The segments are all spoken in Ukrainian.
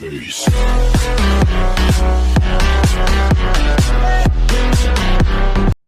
face.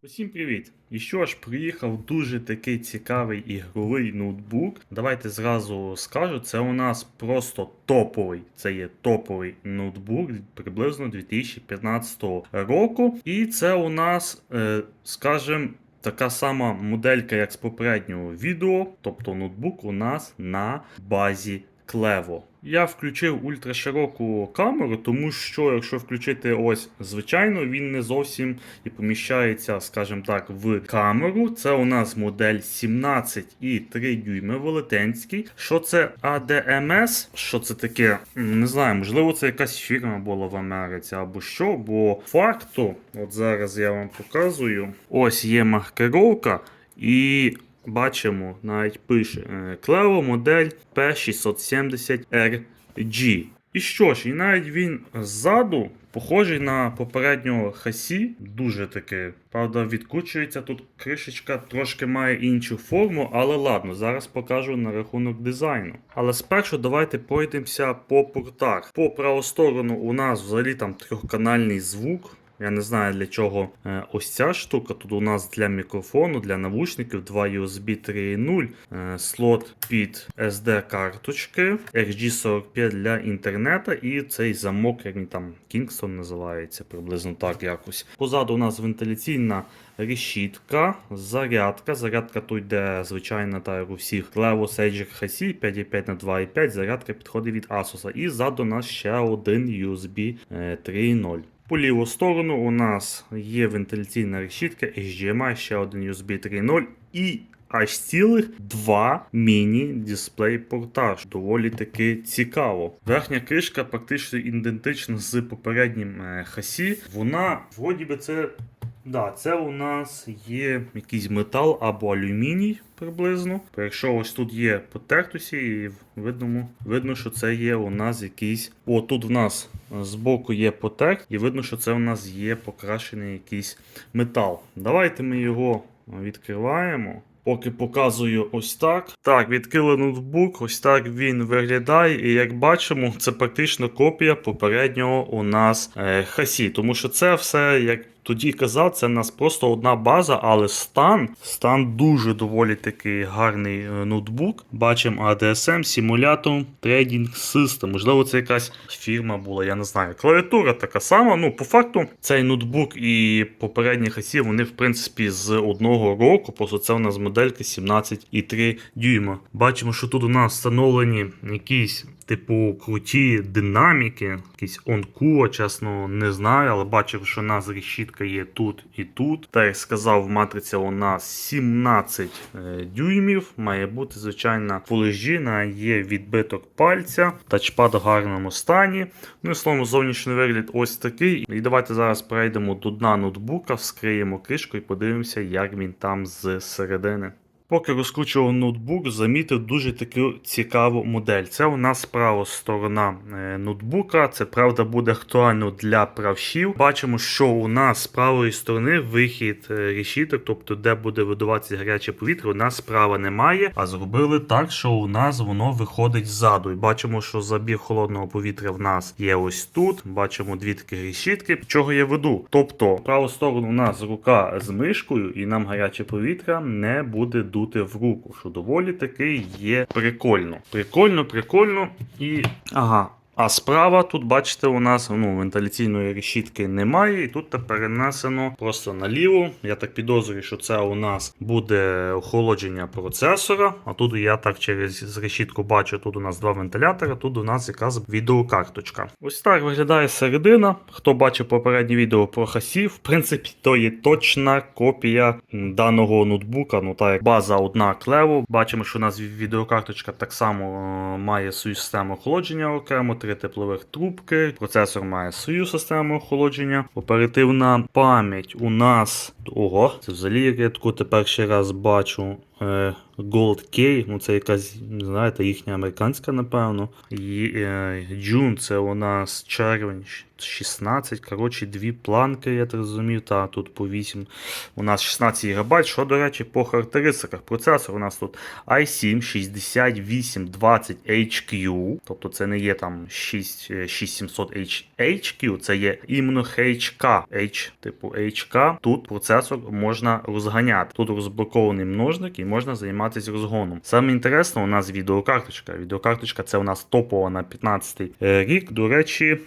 Усім привіт! І що ж, приїхав дуже такий цікавий ігровий ноутбук. Давайте зразу скажу, це у нас просто топовий. Це є топовий ноутбук приблизно 2015 року. І це у нас, е, скажімо, така сама моделька, як з попереднього відео. Тобто ноутбук у нас на базі Клево. Я включив ультрашироку камеру, тому що якщо включити ось звичайно, він не зовсім і поміщається, скажімо так, в камеру. Це у нас модель 17,3 дюйми велетенський. Що це ADMS? Що це таке? Не знаю, можливо, це якась фірма була в Америці або що, бо факту, от зараз я вам показую, ось є маркировка і. Бачимо, навіть пише е, Clevo модель P670RG. І що ж, і навіть він ззаду похожий на попереднього хасі, дуже таки. Правда, відкручується тут кришечка, трошки має іншу форму, але ладно, зараз покажу на рахунок дизайну. Але спершу давайте пройдемося по портах. По праву сторону у нас взагалі там трьохканальний звук. Я не знаю для чого е, ось ця штука. Тут у нас для мікрофону, для навушників, 2 USB 3.0, е, слот під SD-карточки, RG45 для інтернету і цей замок, як він там Kingston називається, приблизно так якось. Позаду у нас вентиляційна решітка, зарядка. Зарядка тут йде звичайно та як у всіх Levo Sage Хасі 5.5 на 2.5. Зарядка підходить від Asus. І ззаду у нас ще один USB е, 3.0. По ліву сторону у нас є вентиляційна решітка, HDMI, ще один USB 3.0 і аж цілих два міні-дисплей-портаж. Доволі таки цікаво. Верхня кришка практично ідентична з попереднім е, хасі. Вона, вроді би, це. Да, це у нас є якийсь метал або алюміній приблизно. Якщо ось тут є потертості, і видно, видно, що це є у нас якийсь. О, тут в нас збоку є потек, і видно, що це у нас є покрашений якийсь метал. Давайте ми його відкриваємо. Поки показую ось так. Так, відкрили ноутбук, ось так він виглядає. І як бачимо, це практично копія попереднього у нас е, хасі. Тому що це все, як тоді казав, це в нас просто одна база, але стан, стан дуже доволі такий гарний е, ноутбук. Бачимо ADSM, симулятор, Trading System. Можливо, це якась фірма була, я не знаю. Клавіатура така сама. Ну, по факту, цей ноутбук і попередні хасі, вони, в принципі, з одного року. Просто це у нас моделька 17,3 дюйма. Бачимо, що тут у нас встановлені якісь. Типу круті динаміки, якісь онкуа, чесно, не знаю, але бачив, що у нас решітка є тут і тут. Так як сказав, матриця у нас 17 е, дюймів. Має бути, звичайно, Full HD, на є відбиток пальця, тачпад в гарному стані. Ну і словом, зовнішній вигляд ось такий. І давайте зараз перейдемо до дна ноутбука, вскриємо кришку і подивимося, як він там зсередини. Поки розкручував ноутбук, замітив дуже таку цікаву модель. Це у нас права сторона е, ноутбука. Це правда буде актуально для правшів. Бачимо, що у нас з правої сторони вихід е, решіток, тобто де буде видуватися гаряче повітря, у нас справа немає. А зробили так, що у нас воно виходить ззаду. І бачимо, що забір холодного повітря в нас є ось тут. Бачимо дві такі решітки. Чого я веду? Тобто, праву сторону у нас рука з мишкою, і нам гаряче повітря не буде дути в руку, що доволі таки є прикольно. Прикольно, прикольно і. Ага. А справа тут, бачите, у нас ну, вентиляційної решітки немає, і тут перенесено просто наліво. Я так підозрюю, що це у нас буде охолодження процесора. А тут я так через решітку бачу, тут у нас два вентилятори, тут у нас якась відеокарточка. Ось так виглядає середина. Хто бачив попереднє відео про хасів, в принципі, то є точна копія даного ноутбука. Ну так як база одна клево. Бачимо, що у нас відеокарточка так само е, має свою систему охолодження окремо, три теплових трубки. Процесор має свою систему охолодження. Оперативна пам'ять у нас. Ого, це взагалі я тепер ще раз бачу. Е, Gold K, ну це якась, не знаєте, їхня американська, напевно. І, е, June це у нас червень 16. Коротше, дві планки, я так розумів. Та тут по 8. У нас 16 ГБ. Що, до речі, по характеристиках. Процесор у нас тут i7 6820HQ. Тобто це не є там 6, е, 6700H HQ, це є іменно HK. H, типу HK. Тут процесор можна розганяти. Тут розблокований множник і можна займатися розгоном. Саме інтересно, у нас відеокарточка. Відеокарточка це у нас топова на 15 рік. До речі,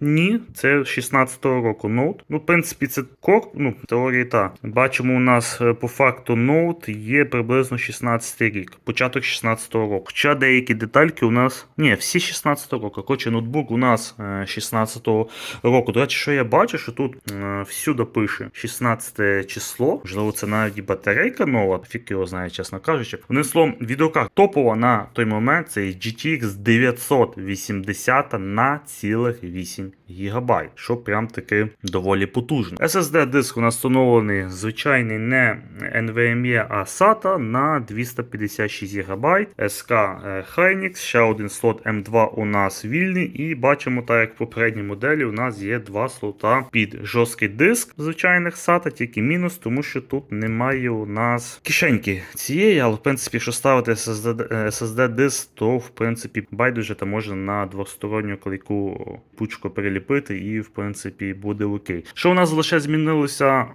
ні, це 16-го року ноут. Ну, в принципі, це корп, ну, теорії та. Бачимо, у нас е, по факту ноут є приблизно 16 рік, початок 16-го року. Хоча деякі детальки у нас. Ні, всі 16-го року. Хоча ноутбук у нас е, 16-го року. До речі, що я бачу, що тут е, всюди пише 16 число. Можливо, це навіть і батарейка нова. Фік його знає, чесно кажучи. Одним словом, відеокарта топова на той момент це GTX 980 на цілих 8 гігабайт, що прям таки доволі потужно. SSD диск у нас встановлений звичайний не NVMe, а SATA на 256 ГБ. SK Hynix, ще один слот M2 у нас вільний, і бачимо, так як в попередній моделі, у нас є два слота під жорсткий диск звичайних SATA, тільки мінус, тому що тут немає у нас кишеньки цієї, але в принципі, якщо ставити SSD, SSD диск, то в принципі байдуже та можна на двосторонню клейку пучку переліпити, і в принципі буде окей. Що у нас лише змінилося,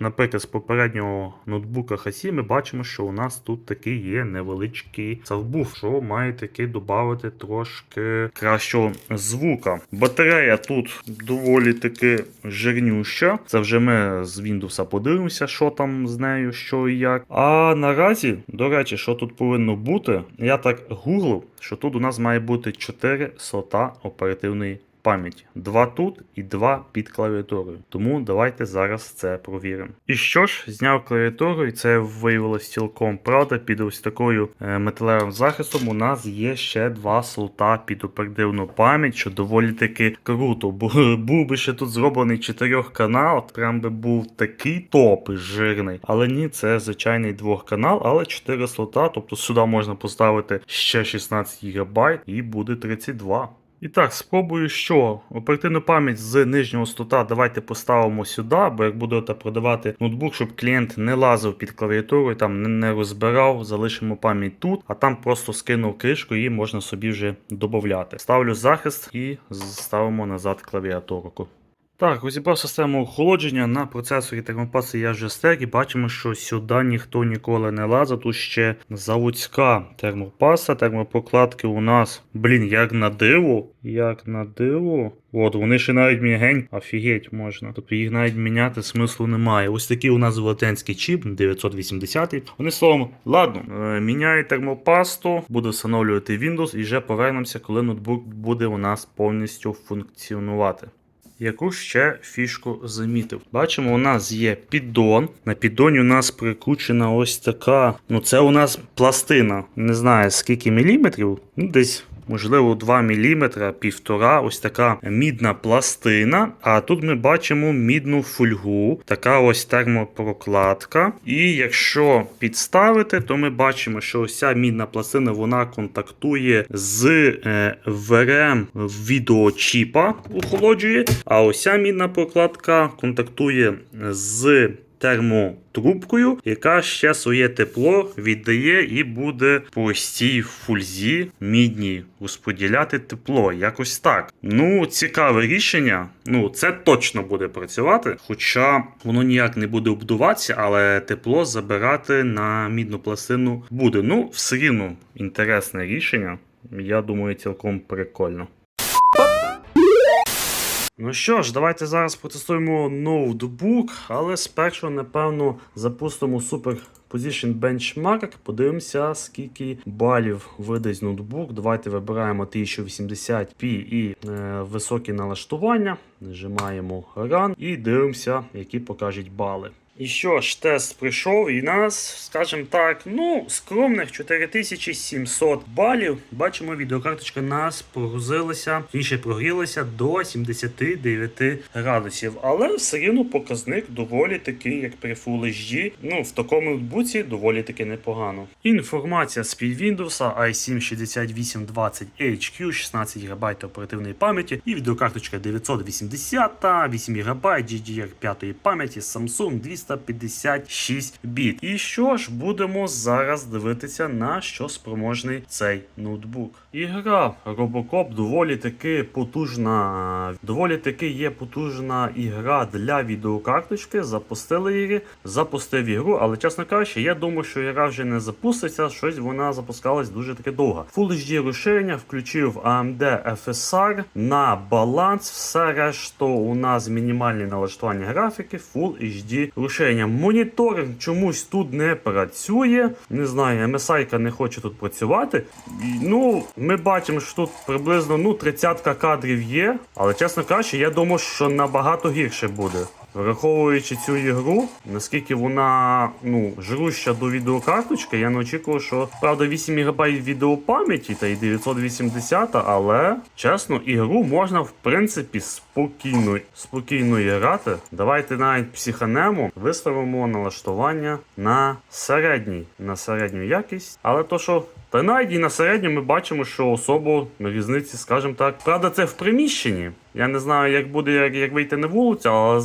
наприклад, з попереднього ноутбука Хасі, ми бачимо, що у нас тут такий є невеличкий савбуф, що має таки додати трошки кращого звука. Батарея тут доволі таки жирнюща. Це вже ми з Windows подивимося, що там з нею, що і як. А наразі, до речі, що тут повинно бути, я так гуглив, що тут у нас має бути 4 слота оперативної пам'яті. Два тут і два під клавіатурою. Тому давайте зараз це провіримо. І що ж, зняв клавіатуру, і це виявилось цілком правда. Під ось такою е, металевим захистом у нас є ще два слота під оперативну пам'ять, що доволі таки круто. Бо був би ще тут зроблений чотирьох канал, прям би був такий топ жирний. Але ні, це звичайний двох канал, але 4 слота. Тобто сюди можна поставити ще 16 ГБ і буде 32. І так, спробую, що оперативну пам'ять з нижнього слота давайте поставимо сюди, бо як будете продавати ноутбук, щоб клієнт не лазив під клавіатурою, там не, розбирав, залишимо пам'ять тут, а там просто скинув кришку і можна собі вже додати. Ставлю захист і ставимо назад клавіатурку. Так, розібрав систему охолодження на процесорі термопаси я вже стек і бачимо, що сюди ніхто ніколи не лазив. Тут ще заводська термопаса, термопрокладки у нас, блін, як на диво. Як на диво. От, вони ще навіть мігень, офігеть можна. Тобто їх навіть міняти смислу немає. Ось такий у нас велетенський чіп 980. Вони словом, ладно, е, міняю термопасту, буду встановлювати Windows і вже повернемося, коли ноутбук буде у нас повністю функціонувати. Яку ще фішку замітив? Бачимо, у нас є піддон. На піддоні у нас прикручена ось така. Ну, це у нас пластина. Не знаю скільки міліметрів. Ну, десь. Можливо, 2 мм, півтора, ось така мідна пластина. А тут ми бачимо мідну фольгу, така ось термопрокладка. І якщо підставити, то ми бачимо, що ось ця мідна пластина вона контактує з е, ВРМ відеочіпа, охолоджує. А ось ця мідна прокладка контактує з термотрубкою, яка ще своє тепло віддає і буде по цій фульзі мідній розподіляти тепло. Якось так. Ну, цікаве рішення. Ну, це точно буде працювати, хоча воно ніяк не буде обдуватися, але тепло забирати на мідну пластину буде. Ну, все рівно інтересне рішення. Я думаю, цілком прикольно. Ну що ж, давайте зараз протестуємо ноутбук, але спершу, напевно, запустимо Super Position Benchmark. Подивимося, скільки балів видасть ноутбук. Давайте вибираємо 1080p і е, високі налаштування. Нажимаємо Run і дивимося, які покажуть бали. І що ж, тест прийшов, і нас, скажімо так, ну, скромних 4700 балів. Бачимо, відеокарточка нас прогрузилася, інше прогрілася до 79 градусів. Але все рівно показник доволі такий, як при Full HD. Ну, в такому ноутбуці доволі таки непогано. Інформація з під Windows i7 6820 HQ, 16 ГБ оперативної пам'яті і відеокарточка 980 8 ГБ GDDR5 пам'яті Samsung 256 біт. І що ж, будемо зараз дивитися на що спроможний цей ноутбук. Ігра Robocop доволі таки потужна. Доволі таки є потужна ігра для відеокарточки. Запустили її, запустив ігру, але чесно кажучи, я думаю, що ігра вже не запуститься. Щось вона запускалась дуже таки довго. Full HD розширення включив AMD FSR на баланс. Все решту у нас мінімальні налаштування графіки, Full HD розширення. Моніторинг чомусь тут не працює. Не знаю, MSI не хоче тут працювати. Ну, ми бачимо, що тут приблизно ну, 30 кадрів є, але чесно кажучи, я думаю, що набагато гірше буде. Враховуючи цю ігру, наскільки вона ну, жруща до відеокарточки, я не очікував, що правда 8 МБ відеопам'яті та й 980, але чесно, ігру можна в принципі спокійно, спокійно грати. Давайте навіть психанемо виставимо налаштування на середній, на середню якість. Але то, що та навіть і на середньому ми бачимо, що особо на різниці, скажімо так. Правда, це в приміщенні. Я не знаю, як буде, як, як вийти на вулицю, але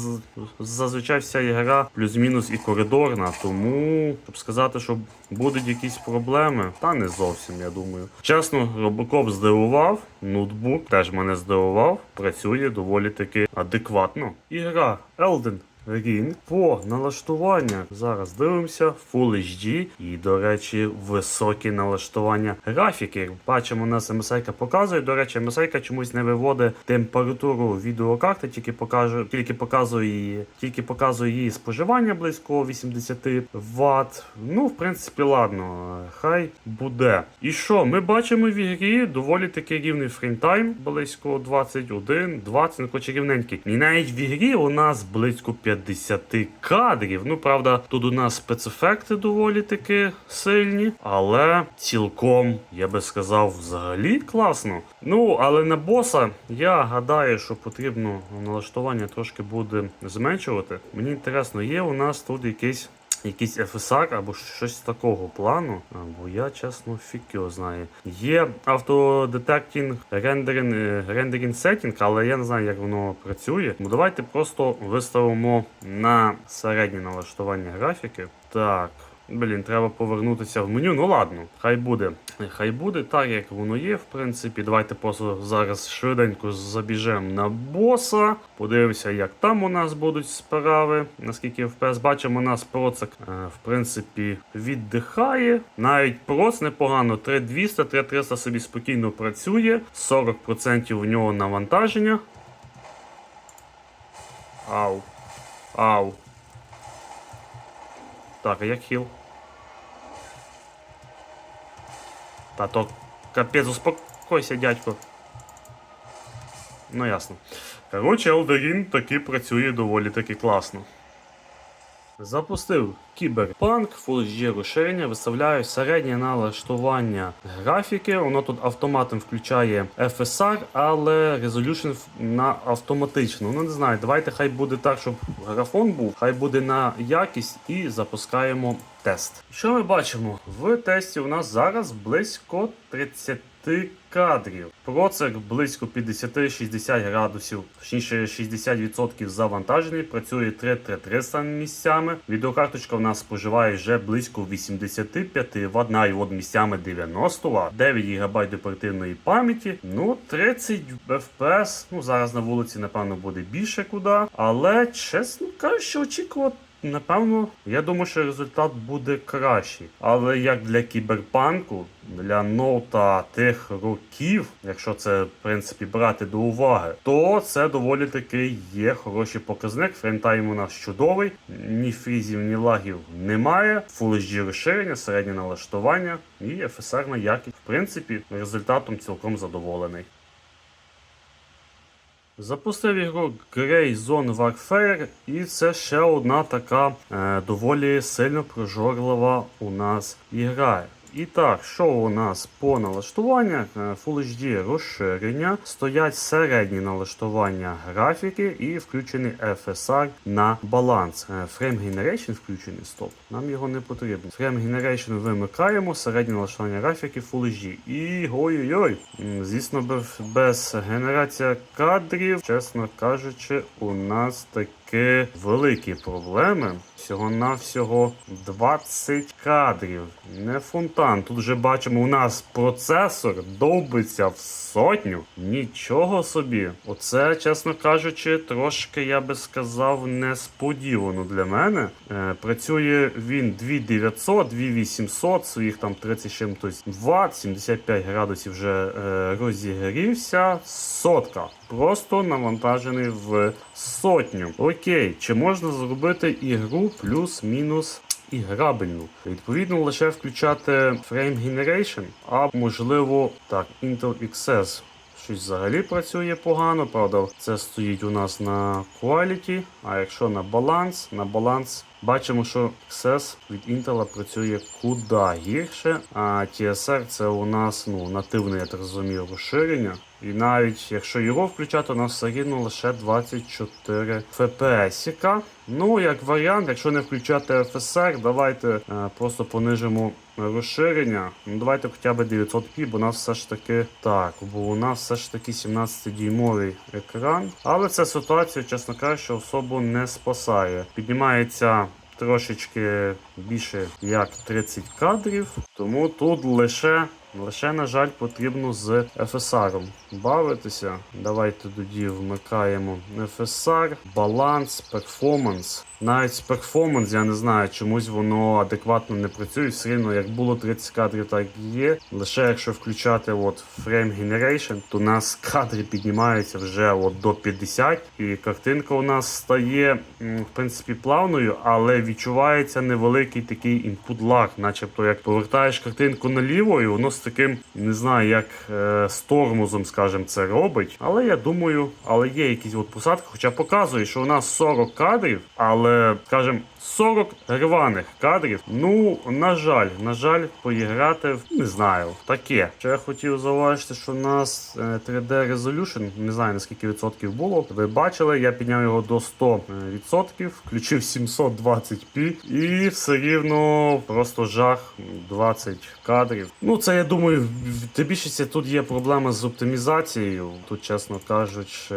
зазвичай вся ігра плюс-мінус і коридорна. Тому, щоб сказати, що будуть якісь проблеми, та не зовсім, я думаю. Чесно, Робокоп здивував, ноутбук теж мене здивував, працює доволі таки адекватно. Ігра Elden Ring по налаштуваннях. Зараз дивимося Full HD і, до речі, високі налаштування графіки. Бачимо, у нас MSI показує. До речі, MSI чомусь не виводить температуру відеокарти, тільки покаже, тільки показує її, тільки показує її споживання близько 80 Вт. Ну, в принципі, ладно, хай буде. І що, ми бачимо в ігрі доволі таки рівний фреймтайм, близько 21, 20, ну, хоч рівненький. І навіть в ігрі у нас близько 50 кадрів. Ну, правда, тут у нас спецефекти доволі таки сильні, але цілком, я би сказав, взагалі класно. Ну, але на боса я гадаю, що потрібно налаштування трошки буде зменшувати. Мені інтересно, є у нас тут якийсь. Якийсь FSR або щось такого плану, або я чесно фік його знаю. Є автодетектінг рендеринг, е, рендеринг сеттінг, але я не знаю, як воно працює. Ну давайте просто виставимо на середнє налаштування графіки. Так. Блін, треба повернутися в меню. Ну ладно, хай буде. Хай буде так, як воно є, в принципі. Давайте просто зараз швиденько забіжемо на боса. Подивимося, як там у нас будуть справи. Наскільки FPS бачимо, у нас процик, е, в принципі, віддихає. Навіть проц непогано. 3200, 3300 собі спокійно працює. 40% у нього навантаження. Ау. Ау. Так, а як хіл? Та то капець, успокойся, дядько. Ну ясно. Коротше, Elderin таки працює доволі таки класно. Запустив Кіберпанк, Full HD розширення, виставляю середнє налаштування графіки. Воно тут автоматом включає FSR, але Resolution на автоматично. Ну не знаю, давайте хай буде так, щоб графон був, хай буде на якість і запускаємо тест. Що ми бачимо? В тесті у нас зараз близько 30 кадрів. Процек близько 50-60 градусів, точніше 60% завантажений, працює 33300 місцями. Відеокарточка у нас споживає вже близько 85 Вт, навіть місцями 90 Вт, 9 ГБ оперативної пам'яті, ну 30 FPS. Ну зараз на вулиці, напевно, буде більше куди. Але чесно кажучи, очікувати. Напевно, я думаю, що результат буде кращий. Але як для кіберпанку, для ноута тих років, якщо це в принципі брати до уваги, то це доволі таки є хороший показник. Фреймтайм у нас чудовий, ні фрізів, ні лагів немає. HD розширення, середнє налаштування і FSR на якість. В принципі, результатом цілком задоволений. Запустив його Grey Zone Warfare, і це ще одна така е, доволі сильно прожорлива у нас ігра. І так, що у нас по налаштуваннях? Е, Full HD розширення, стоять середні налаштування графіки і включений FSR на баланс. Е, Frame Generation включений, стоп. Нам його не потрібно. Frame Generation вимикаємо, середнє налаштування графіки Full HD. І ой-ой-ой. Звісно, без, генерація кадрів, чесно кажучи, у нас таки великі проблеми. Всього-навсього 20 кадрів. Не фонтан. Тут вже бачимо, у нас процесор довбиться в сотню. Нічого собі. Оце, чесно кажучи, трошки, я би сказав, несподівано для мене. Е, працює він 2900, 2800, своїх там 30 з чимось 75 градусів вже е, розігрівся. Сотка. Просто навантажений в сотню. Окей, чи можна зробити ігру плюс-мінус іграбельну? Відповідно, лише включати Frame Generation, а можливо, так, Intel XS. Щось взагалі працює погано, правда, це стоїть у нас на Quality, а якщо на баланс, на баланс бачимо, що XS від Intel працює куди гірше, а TSR це у нас ну, нативне, я так розумію, розширення. І навіть якщо його включати, у нас все рівно лише 24 FPS. Ну, як варіант, якщо не включати FSR, давайте е, просто понижимо розширення. Ну, давайте хоча б 900p, бо у нас все ж таки так, бо у нас все ж таки 17-дюймовий екран. Але ця ситуація, чесно кажучи, особо не спасає. Піднімається трошечки більше як 30 кадрів, тому тут лише. Лише, на жаль, потрібно з FSR бавитися. Давайте тоді вмикаємо FSR, баланс, перформанс. Навіть перформанс, я не знаю, чомусь воно адекватно не працює. Все рівно, як було 30 кадрів, так і є. Лише якщо включати от Frame Generation, то у нас кадри піднімаються вже от до 50, і картинка у нас стає в принципі плавною, але відчувається невеликий такий інпут лаг, начебто як повертаєш картинку наліво, і воно з таким, не знаю, як е, з тормозом, скажімо, це робить. Але я думаю, але є якісь от посадки, хоча показує, що у нас 40 кадрів, але, скажімо, 40 рваних кадрів. Ну, на жаль, на жаль, поіграти в не знаю, таке. Що я хотів зауважити, що у нас е, 3D Resolution, не знаю наскільки відсотків було. Ви бачили, я підняв його до 100 відсотків, включив 720p і все рівно просто жах 20 кадрів. Ну, це я думаю, в- тим більшості тут є проблема з оптимізацією. Тут, чесно кажучи,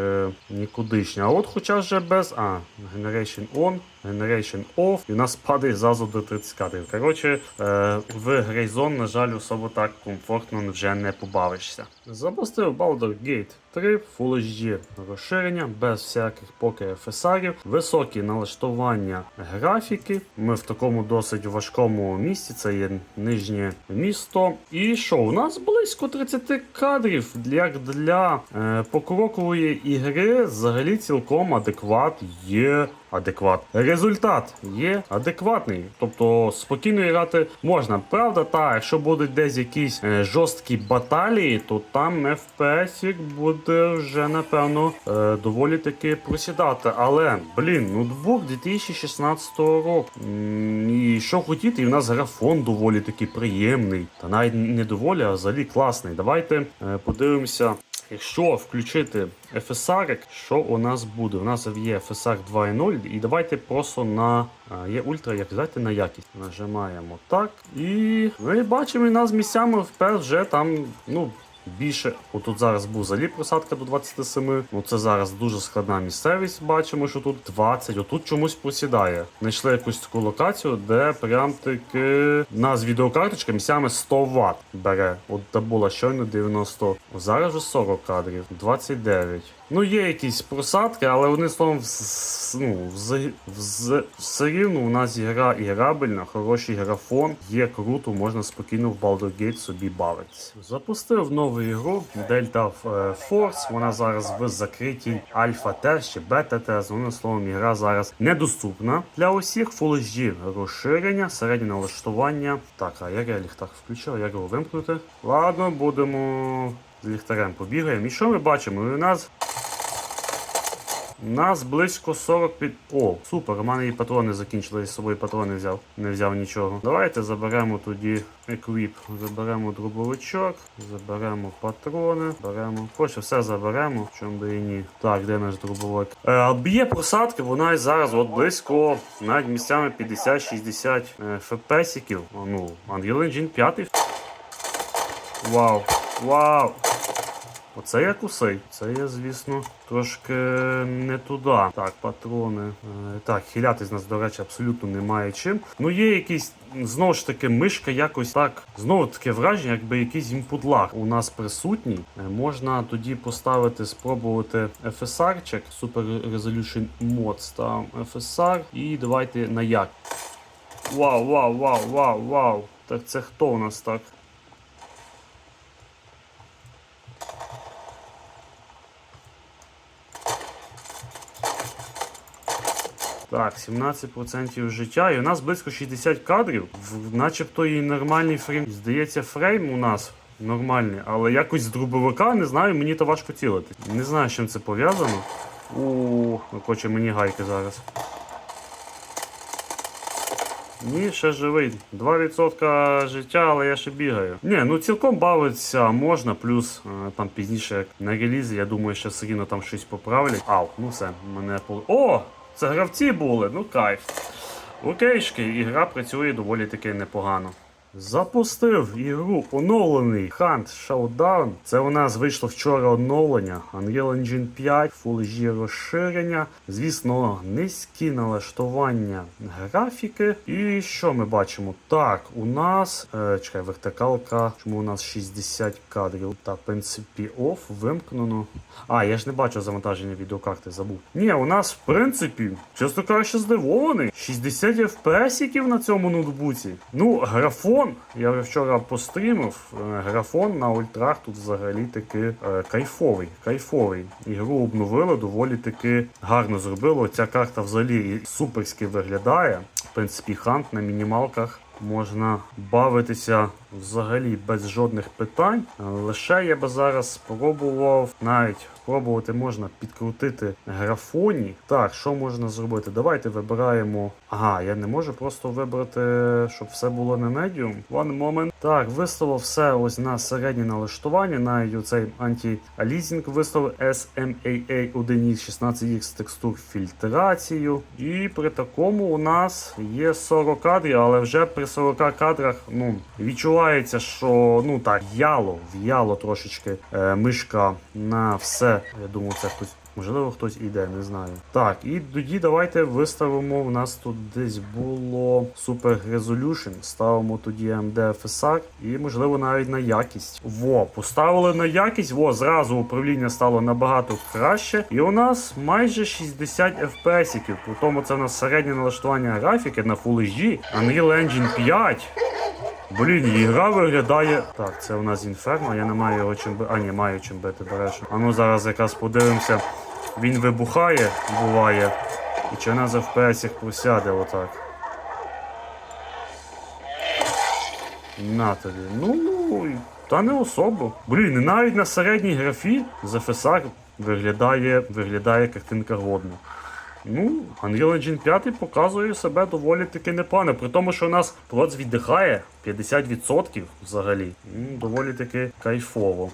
нікудишня. А от хоча вже без. А, Generation On. Generation Off, і нас падає зразу до 30 кадрів. Коротше, е, в Грейзон, на жаль, особо так комфортно вже не побавишся. Запустив Baldur Gate 3 Full HD розширення, без всяких поки FSR, високі налаштування графіки. Ми в такому досить важкому місці, це є нижнє місто. І що, у нас близько 30 кадрів. Як для е, покрокової ігри, взагалі цілком адекват є. Адекват. Результат є адекватний. Тобто спокійно грати можна. Правда, та, якщо будуть десь якісь е, жорсткі баталії, то там FPS буде вже напевно е, доволі таки просідати. Але, блін, ноутбук 2016 року. І що хотіти, і в нас графон доволі таки приємний. Та навіть не доволі, а взагалі класний. Давайте е, подивимося. Якщо включити FSR, що у нас буде? У нас є FSR 2.0, і давайте просто на є ультра, як давайте на якість. Нажимаємо так. І ми бачимо, і нас місцями впер вже там, ну. Більше, отут зараз був взагалі просадка до 27. Ну це зараз дуже складна місцевість. Бачимо, що тут 20, отут чомусь посідає. Знайшли якусь таку локацію, де прям таки нас відеокарточка місцями 100 Вт бере. От та була щойно 90. Зараз вже 40 кадрів, 29. Ну, є якісь просадки, але вони словом ну, все рівно у нас гра іграбельна, хороший графон, є круто, можна спокійно в Baldur's Gate собі бавитися. Запустив нову ігру Delta е, Force. Вона зараз в закритій альфа тест чи бета тест. Вона словом ігра зараз недоступна для усіх. Full HD розширення, середнє налаштування. Так, а як я ліхтар включив, як його вимкнути? Ладно, будемо з ліхтарем побігаємо. І що ми бачимо? У нас У нас близько 40 під. О, супер, у мене і патрони закінчились, з собою патрони взяв. Не взяв нічого. Давайте заберемо тоді еквіп. Заберемо дробовичок, заберемо патрони, беремо. Хоче все заберемо, чому би і ні. Так, де наш дробовик? Е, б'є просадки, вона і зараз от близько, навіть місцями 50-60 е, фпсиків. Ну, Unreal Engine 5. Вау, вау. Оце я кусей. Це я, звісно, трошки не туди. Так, патрони. Е, Так, хилятись нас, до речі, абсолютно немає чим. Ну, є якийсь, знову ж таки, мишка якось так. Знову таке враження, якби якийсь імпудлаг у нас присутній. Е, Можна тоді поставити, спробувати FSR-чек, Super Resolution Mod, ставимо FSR і давайте на як. Вау, вау, вау, вау, вау. Так це хто у нас так? Так, 17% життя, і у нас близько 60 кадрів. В- Начебто і нормальний фрейм. Здається, фрейм у нас нормальний, але якось з дробовика, не знаю, мені то важко цілити. Не знаю, з чим це пов'язано. У, хоче мені гайки зараз. Ні, ще живий. 2% життя, але я ще бігаю. Ні, ну цілком бавитися можна, плюс е, там пізніше на релізі, я думаю, що все рівно там щось поправлять. Ау, ну все, мене по. О! Це гравці були, ну кайф. Окейшки, гра працює доволі таки непогано. Запустив ігру оновлений Hunt Showdown. Це у нас вийшло вчора оновлення. Unreal Engine 5, Full HD розширення. Звісно, низькі налаштування графіки. І що ми бачимо? Так, у нас. Е, чекай, вертикалка. Чому у нас 60 кадрів? Та, принципі, оф, вимкнено. А, я ж не бачу завантаження відеокарти, забув. Ні, у нас, в принципі, чесно кажучи, здивований. 60 FPS на цьому ноутбуці. Ну, графон, я вже вчора пострімив. е, Графон на ультрах тут взагалі таки е, кайфовий. Кайфовий. Ігру обновили, доволі таки гарно зробило. Ця карта взагалі суперськи виглядає. В принципі, хант на мінімалках можна бавитися взагалі без жодних питань. Лише я би зараз спробував навіть спробувати можна підкрутити графоні. Так, що можна зробити? Давайте вибираємо. Ага, я не можу просто вибрати, щоб все було на медіум. One moment. Так, виставив все ось на середнє налаштування. Навіть цей анті-алізінг виставив SMAA 1X 16X текстур фільтрацію. І при такому у нас є 40 кадрів, але вже при 40 кадрах ну, відчувається, що ну так, в'яло, в'яло трошечки е, мишка на все. Я думаю, це хтось. Можливо, хтось іде, не знаю. Так, і тоді давайте виставимо. У нас тут десь було Super Resolution. Ставимо тоді AMD FSR і, можливо, навіть на якість. Во, поставили на якість, во, зразу управління стало набагато краще. І у нас майже 60 FPS. При тому це у нас середнє налаштування графіки на Full HD. Unreal Engine 5. Блін, і гра виглядає. Так, це у нас інферно, я не маю його чим бити. А, ні, маю чим бити, береш. А ну зараз якраз подивимося. Він вибухає, буває. І чи вона за FPS просяде отак. На тобі. Ну, та не особо. Блін, навіть на середній графі з FSR виглядає, виглядає картинка годна. Ну, Unreal Engine 5 показує себе доволі таки непогано. При тому, що у нас проц віддихає 50% взагалі. Доволі таки кайфово.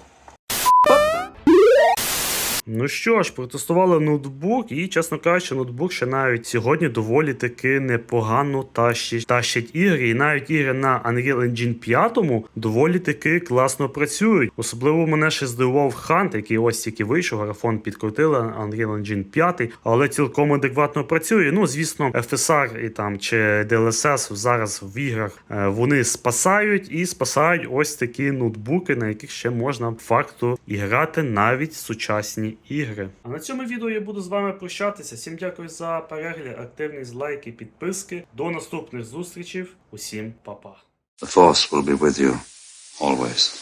Ну що ж, протестували ноутбук, і, чесно кажучи, ноутбук ще навіть сьогодні доволі таки непогано тащить, тащить ігри. І навіть ігри на Unreal Engine 5 доволі таки класно працюють. Особливо мене ще здивував Hunt, який ось тільки вийшов, графон підкрутили Unreal Engine 5, але цілком адекватно працює. Ну, звісно, FSR і там чи DLSS зараз в іграх е, вони спасають і спасають ось такі ноутбуки, на яких ще можна факту і грати навіть сучасні ігри. А на цьому відео я буду з вами прощатися. Всім дякую за перегляд, активність, лайки, підписки. До наступних зустрічей. Усім па-па. The Force will be with you always.